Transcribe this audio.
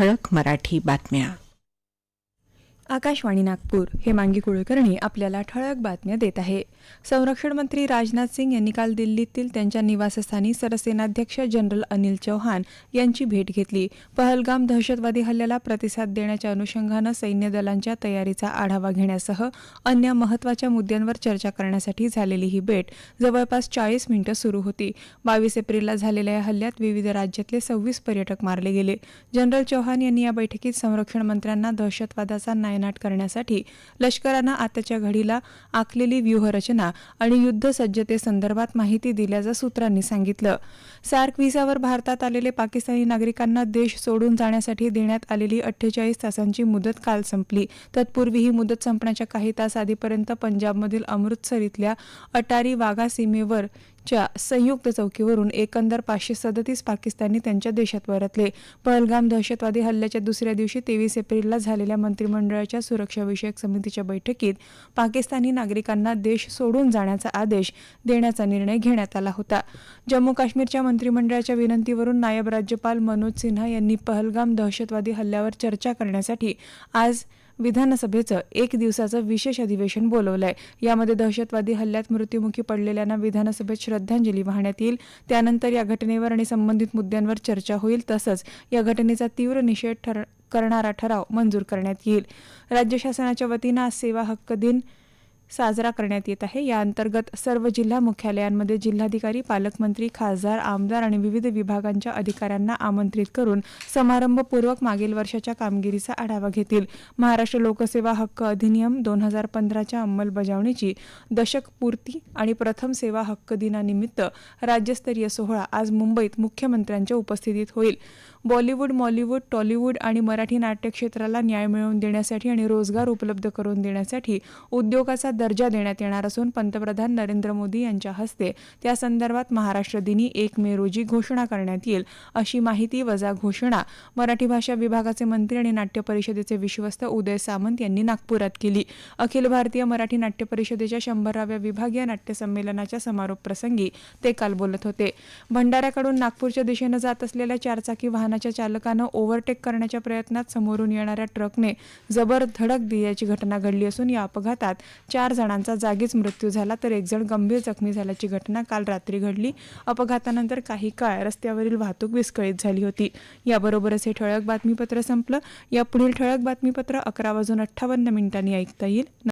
ठळक मराठी बातम्या. आकाशवाणी नागपूर हे मांगी कुळकर्णी आपल्याला ठळक बातम्या देत आहे. संरक्षण मंत्री राजनाथ सिंग यांनी काल दिल्लीतील त्यांच्या निवासस्थानी सरसेनाध्यक्ष जनरल अनिल चौहान यांची भेट घेतली. पहलगाम दहशतवादी हल्ल्याला प्रतिसाद देण्याच्या अनुषंगानं सैन्य दलांच्या तयारीचा आढावा घेण्यासह अन्य महत्त्वाच्या मुद्द्यांवर चर्चा करण्यासाठी झालेली ही भेट जवळपास चाळीस मिनिटं सुरू होती. बावीस एप्रिलला झालेल्या या हल्ल्यात विविध राज्यातले सव्वीस पर्यटक मारले गेले. जनरल चौहान यांनी या बैठकीत संरक्षण मंत्र्यांना दहशतवादाचा तैनात करण्यासाठी लष्करानं आताच्या घडीला आखलेली व्यूहरचना आणि युद्धसज्जतेसंदर्भात माहिती दिल्याचं सूत्रांनी सांगितलं. सार्क व्हिसावर भारतात आलेले पाकिस्तानी नागरिकांना देश सोडून जाण्यासाठी देण्यात आलेली अठ्ठेचाळीस तासांची मुदत काल संपली. तत्पूर्वी ही मुदत संपण्याच्या काही तास आधीपर्यंत पंजाबमधील अमृतसर इथल्या अटारी वाघा सीमेवर च्या संयुक्त चौकीवरून एकंदर पाचशे सदतीस पाकिस्तानी त्यांच्या देशात परतले. पहलगाम दहशतवादी हल्ल्याच्या दुसऱ्या दिवशी तेवीस एप्रिलला झालेल्या मंत्रिमंडळाच्या सुरक्षाविषयक समितीच्या बैठकीत पाकिस्तानी नागरिकांना देश सोडून जाण्याचा आदेश देण्याचा निर्णय घेण्यात आला होता. जम्मू काश्मीरच्या मंत्रिमंडळाच्या विनंतीवरून नायब राज्यपाल मनोज सिन्हा यांनी पहलगाम दहशतवादी हल्ल्यावर चर्चा करण्यासाठी आज विधानसभेचं एक दिवसाचं विशेष अधिवेशन बोलवलंय. यामध्ये दहशतवादी हल्ल्यात मृत्युमुखी पडलेल्यांना विधानसभेत श्रद्धांजली वाहण्यात येईल. त्यानंतर या घटनेवर आणि संबंधित मुद्द्यांवर चर्चा होईल. तसंच या घटनेचा तीव्र निषेध ठर करणारा ठराव मंजूर करण्यात येईल. राज्य शासनाच्या वतीनं आज सेवा हक्क दिन साजरा करण्यात येत आहे. या अंतर्गत सर्व जिल्हा मुख्यालयांमध्ये जिल्हाधिकारी पालकमंत्री खासदार आमदार आणि विविध विभागांच्या अधिकाऱ्यांना आमंत्रित करून समारंभपूर्वक मागील वर्षाच्या कामगिरीचा आढावा घेतील. महाराष्ट्र लोकसेवा हक्क अधिनियम दोन हजार पंधराच्या अंमलबजावणीची दशकपूर्ती आणि प्रथम सेवा हक्क दिनानिमित्त राज्यस्तरीय सोहळा आज मुंबईत मुख्यमंत्र्यांच्या उपस्थितीत होईल. बॉलिवूड मॉलिवूड टॉलिवूड आणि मराठी नाट्यक्षेत्राला न्याय मिळवून देण्यासाठी आणि रोजगार उपलब्ध करून देण्यासाठी उद्योगाचा दर्जा देण्यात येणार असून पंतप्रधान नरेंद्र मोदी यांच्या हस्ते त्या संदर्भात महाराष्ट्र दिनी एक मे रोजी घोषणा करण्यात येईल अशी माहिती वजा घोषणा मराठी भाषा विभागाचे मंत्री आणि नाट्य परिषदेचे विश्वस्त उदय सामंत यांनी नागपुरात केली. अखिल भारतीय मराठी नाट्य परिषदेच्या शंभराव्या विभागीय नाट्य संमेलनाच्या समारोप प्रसंगी ते काल बोलत होते. भंडाऱ्याकडून नागपूरच्या दिशेनं जात असलेल्या चारचाकी वाहनाच्या चालकानं ओव्हरटेक करण्याच्या प्रयत्नात समोरून येणाऱ्या ट्रकने जबर धडक दिल्याची घटना घडली असून या अपघातात चार जणांचा जागीच मृत्यू झाला तर एक जण गंभीर जखमी झाल्याची घटना काल रात्री घडली. अपघातानंतर काही काळ रस्त्यावरील वाहतूक विस्कळीत झाली होती. याबरोबरच हे ठळक बातमीपत्र संपलं. या पुढील ठळक बातमीपत्र अकरा वाजून अठ्ठावन्न मिनिटांनी ऐकता येईल.